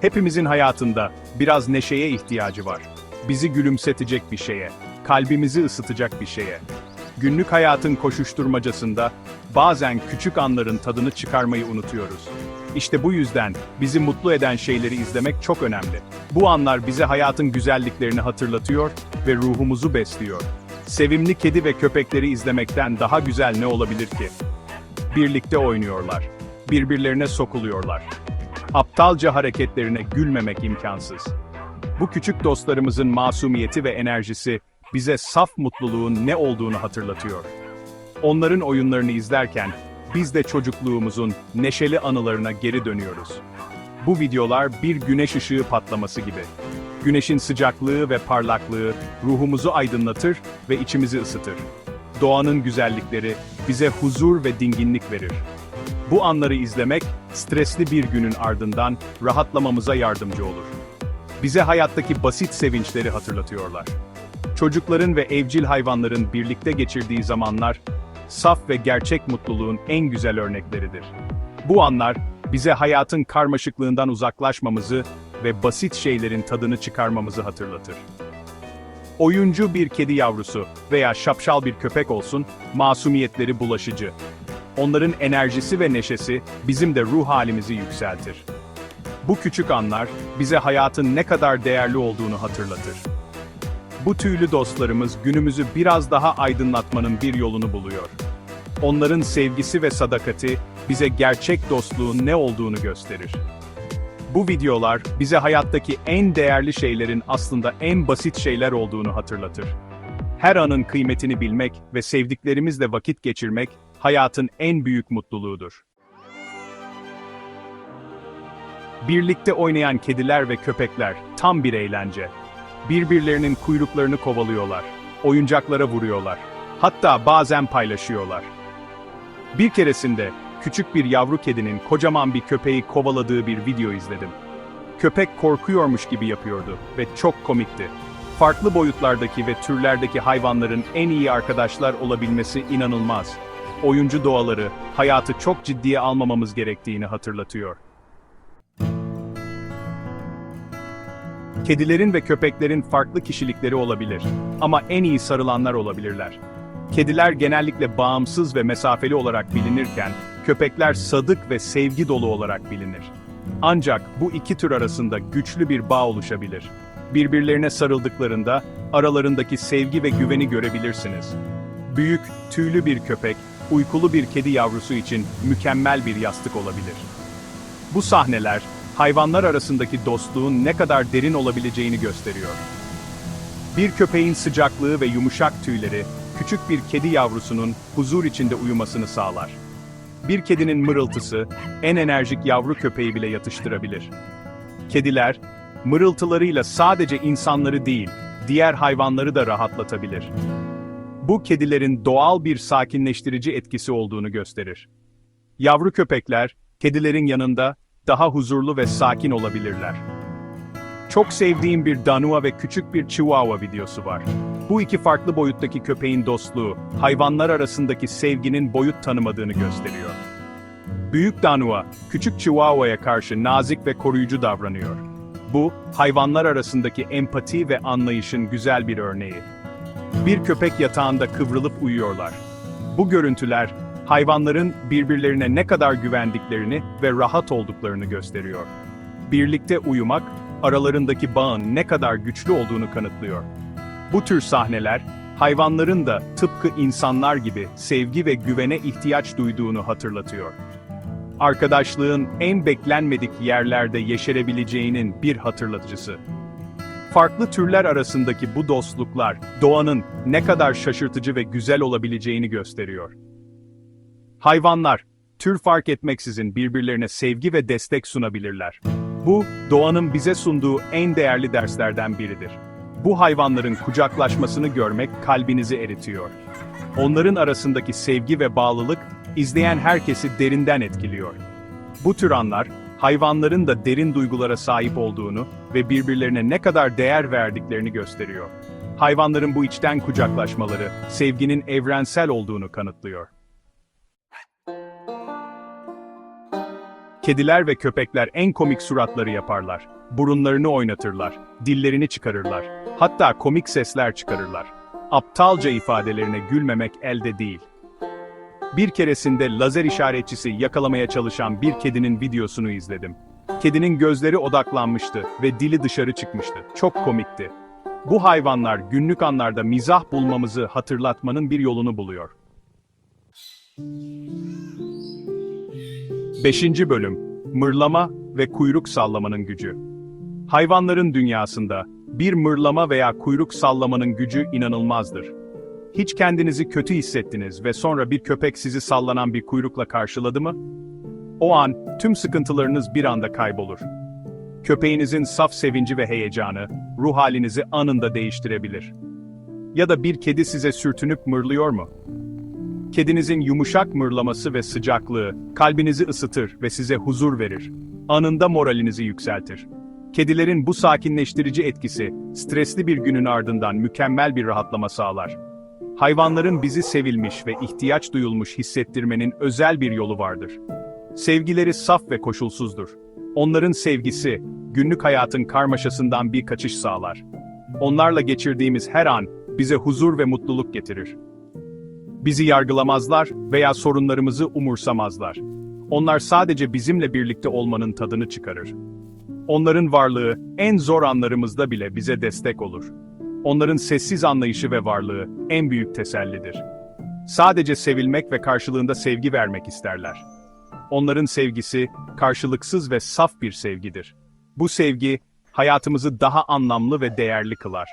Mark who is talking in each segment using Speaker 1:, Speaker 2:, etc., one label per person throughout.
Speaker 1: Hepimizin hayatında biraz neşeye ihtiyacı var. Bizi gülümsetecek bir şeye, kalbimizi ısıtacak bir şeye. Günlük hayatın koşuşturmacasında bazen küçük anların tadını çıkarmayı unutuyoruz. İşte bu yüzden bizi mutlu eden şeyleri izlemek çok önemli. Bu anlar bize hayatın güzelliklerini hatırlatıyor ve ruhumuzu besliyor. Sevimli kedi ve köpekleri izlemekten daha güzel ne olabilir ki? Birlikte oynuyorlar. Birbirlerine sokuluyorlar. Aptalca hareketlerine gülmemek imkansız. Bu küçük dostlarımızın masumiyeti ve enerjisi bize saf mutluluğun ne olduğunu hatırlatıyor. Onların oyunlarını izlerken biz de çocukluğumuzun neşeli anılarına geri dönüyoruz. Bu videolar bir güneş ışığı patlaması gibi. Güneşin sıcaklığı ve parlaklığı ruhumuzu aydınlatır ve içimizi ısıtır. Doğanın güzellikleri bize huzur ve dinginlik verir. Bu anları izlemek, stresli bir günün ardından rahatlamamıza yardımcı olur. Bize hayattaki basit sevinçleri hatırlatıyorlar. Çocukların ve evcil hayvanların birlikte geçirdiği zamanlar, saf ve gerçek mutluluğun en güzel örnekleridir. Bu anlar, bize hayatın karmaşıklığından uzaklaşmamızı ve basit şeylerin tadını çıkarmamızı hatırlatır. Oyuncu bir kedi yavrusu veya şapşal bir köpek olsun, masumiyetleri bulaşıcı. Onların enerjisi ve neşesi bizim de ruh halimizi yükseltir. Bu küçük anlar bize hayatın ne kadar değerli olduğunu hatırlatır. Bu tüylü dostlarımız günümüzü biraz daha aydınlatmanın bir yolunu buluyor. Onların sevgisi ve sadakati bize gerçek dostluğun ne olduğunu gösterir. Bu videolar bize hayattaki en değerli şeylerin aslında en basit şeyler olduğunu hatırlatır. Her anın kıymetini bilmek ve sevdiklerimizle vakit geçirmek hayatın en büyük mutluluğudur. Birlikte oynayan kediler ve köpekler tam bir eğlence. Birbirlerinin kuyruklarını kovalıyorlar, oyuncaklara vuruyorlar. Hatta bazen paylaşıyorlar. Bir keresinde küçük bir yavru kedinin kocaman bir köpeği kovaladığı bir video izledim. Köpek korkuyormuş gibi yapıyordu ve çok komikti. Farklı boyutlardaki ve türlerdeki hayvanların en iyi arkadaşlar olabilmesi inanılmaz. Oyuncu doğaları hayatı çok ciddiye almamamız gerektiğini hatırlatıyor. Kedilerin ve köpeklerin farklı kişilikleri olabilir ama en iyi sarılanlar olabilirler. Kediler genellikle bağımsız ve mesafeli olarak bilinirken, köpekler sadık ve sevgi dolu olarak bilinir. Ancak bu iki tür arasında güçlü bir bağ oluşabilir. Birbirlerine sarıldıklarında aralarındaki sevgi ve güveni görebilirsiniz. Büyük, tüylü bir köpek, uykulu bir kedi yavrusu için mükemmel bir yastık olabilir. Bu sahneler, hayvanlar arasındaki dostluğun ne kadar derin olabileceğini gösteriyor. Bir köpeğin sıcaklığı ve yumuşak tüyleri, küçük bir kedi yavrusunun huzur içinde uyumasını sağlar. Bir kedinin mırıltısı, en enerjik yavru köpeği bile yatıştırabilir. Kediler, mırıltılarıyla sadece insanları değil, diğer hayvanları da rahatlatabilir. Bu kedilerin doğal bir sakinleştirici etkisi olduğunu gösterir. Yavru köpekler, kedilerin yanında daha huzurlu ve sakin olabilirler. Çok sevdiğim bir Danua ve küçük bir Chihuahua videosu var. Bu iki farklı boyuttaki köpeğin dostluğu, hayvanlar arasındaki sevginin boyut tanımadığını gösteriyor. Büyük Danua, küçük Chihuahua'ya karşı nazik ve koruyucu davranıyor. Bu, hayvanlar arasındaki empati ve anlayışın güzel bir örneği. Bir köpek yatağında kıvrılıp uyuyorlar. Bu görüntüler, hayvanların birbirlerine ne kadar güvendiklerini ve rahat olduklarını gösteriyor. Birlikte uyumak, aralarındaki bağın ne kadar güçlü olduğunu kanıtlıyor. Bu tür sahneler, hayvanların da tıpkı insanlar gibi sevgi ve güvene ihtiyaç duyduğunu hatırlatıyor. Arkadaşlığın en beklenmedik yerlerde yeşerebileceğinin bir hatırlatıcısı. Farklı türler arasındaki bu dostluklar, doğanın ne kadar şaşırtıcı ve güzel olabileceğini gösteriyor. Hayvanlar, tür fark etmeksizin birbirlerine sevgi ve destek sunabilirler. Bu, doğanın bize sunduğu en değerli derslerden biridir. Bu hayvanların kucaklaşmasını görmek kalbinizi eritiyor. Onların arasındaki sevgi ve bağlılık, izleyen herkesi derinden etkiliyor. Bu tür anlar, hayvanların da derin duygulara sahip olduğunu ve birbirlerine ne kadar değer verdiklerini gösteriyor. Hayvanların bu içten kucaklaşmaları, sevginin evrensel olduğunu kanıtlıyor. Kediler ve köpekler en komik suratları yaparlar. Burunlarını oynatırlar, dillerini çıkarırlar. Hatta komik sesler çıkarırlar. Aptalca ifadelerine gülmemek elde değil. Bir keresinde lazer işaretçisi yakalamaya çalışan bir kedinin videosunu izledim. Kedinin gözleri odaklanmıştı ve dili dışarı çıkmıştı. Çok komikti. Bu hayvanlar günlük anlarda mizah bulmamızı hatırlatmanın bir yolunu buluyor. 5. Bölüm Mırlama ve kuyruk sallamanın gücü. Hayvanların dünyasında bir mırlama veya kuyruk sallamanın gücü inanılmazdır. Hiç kendinizi kötü hissettiniz ve sonra bir köpek sizi sallanan bir kuyrukla karşıladı mı? O an tüm sıkıntılarınız bir anda kaybolur. Köpeğinizin saf sevinci ve heyecanı ruh halinizi anında değiştirebilir. Ya da bir kedi size sürtünüp mırlıyor mu? Kedinizin yumuşak mırlaması ve sıcaklığı kalbinizi ısıtır ve size huzur verir. Anında moralinizi yükseltir. Kedilerin bu sakinleştirici etkisi, stresli bir günün ardından mükemmel bir rahatlama sağlar. Hayvanların bizi sevilmiş ve ihtiyaç duyulmuş hissettirmenin özel bir yolu vardır. Sevgileri saf ve koşulsuzdur. Onların sevgisi, günlük hayatın karmaşasından bir kaçış sağlar. Onlarla geçirdiğimiz her an, bize huzur ve mutluluk getirir. Bizi yargılamazlar veya sorunlarımızı umursamazlar. Onlar sadece bizimle birlikte olmanın tadını çıkarır. Onların varlığı, en zor anlarımızda bile bize destek olur. Onların sessiz anlayışı ve varlığı, en büyük tesellidir. Sadece sevilmek ve karşılığında sevgi vermek isterler. Onların sevgisi, karşılıksız ve saf bir sevgidir. Bu sevgi, hayatımızı daha anlamlı ve değerli kılar.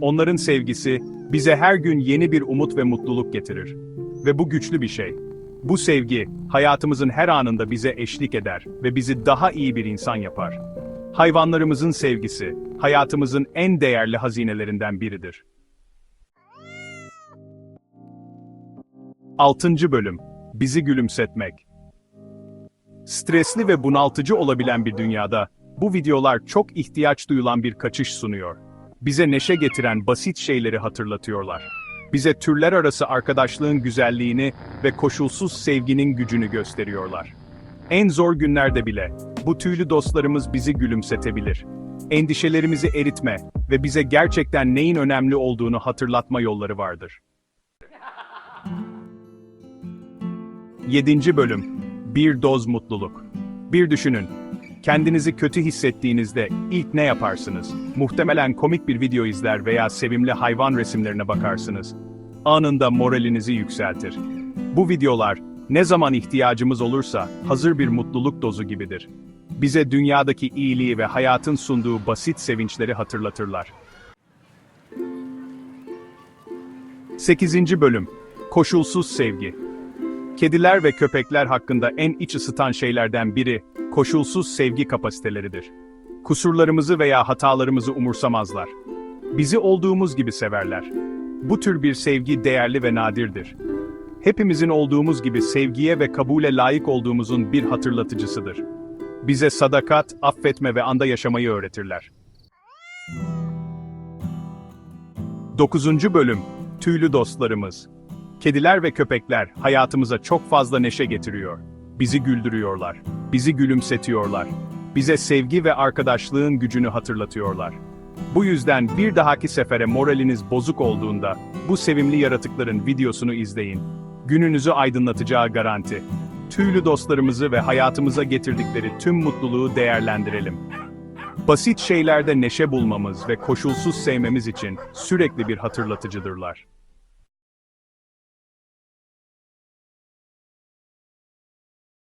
Speaker 1: Onların sevgisi, bize her gün yeni bir umut ve mutluluk getirir. Ve bu güçlü bir şey. Bu sevgi, hayatımızın her anında bize eşlik eder ve bizi daha iyi bir insan yapar. Hayvanlarımızın sevgisi, hayatımızın en değerli hazinelerinden biridir. 6. Bölüm Bizi gülümsetmek Stresli ve bunaltıcı olabilen bir dünyada, bu videolar çok ihtiyaç duyulan bir kaçış sunuyor. Bize neşe getiren basit şeyleri hatırlatıyorlar. Bize türler arası arkadaşlığın güzelliğini ve koşulsuz sevginin gücünü gösteriyorlar. En zor günlerde bile, bu tüylü dostlarımız bizi gülümsetebilir. Endişelerimizi eritme ve bize gerçekten neyin önemli olduğunu hatırlatma yolları vardır. 7. Bölüm Bir Doz Mutluluk Bir düşünün, kendinizi kötü hissettiğinizde ilk ne yaparsınız? Muhtemelen komik bir video izler veya sevimli hayvan resimlerine bakarsınız. Anında moralinizi yükseltir. Bu videolar, ne zaman ihtiyacımız olursa hazır bir mutluluk dozu gibidir. Bize dünyadaki iyiliği ve hayatın sunduğu basit sevinçleri hatırlatırlar. 8. Bölüm Koşulsuz Sevgi Kediler ve köpekler hakkında en iç ısıtan şeylerden biri, koşulsuz sevgi kapasiteleridir. Kusurlarımızı veya hatalarımızı umursamazlar. Bizi olduğumuz gibi severler. Bu tür bir sevgi değerli ve nadirdir. Hepimizin olduğumuz gibi sevgiye ve kabule layık olduğumuzun bir hatırlatıcısıdır. Bize sadakat, affetme ve anda yaşamayı öğretirler. 9. Bölüm Tüylü Dostlarımız Kediler ve köpekler hayatımıza çok fazla neşe getiriyor. Bizi güldürüyorlar, bizi gülümsetiyorlar. Bize sevgi ve arkadaşlığın gücünü hatırlatıyorlar. Bu yüzden bir dahaki sefere moraliniz bozuk olduğunda bu sevimli yaratıkların videosunu izleyin. Gününüzü aydınlatacağı garanti. Tüylü dostlarımızı ve hayatımıza getirdikleri tüm mutluluğu değerlendirelim. Basit şeylerde neşe bulmamız ve koşulsuz sevmemiz için sürekli bir hatırlatıcıdırlar.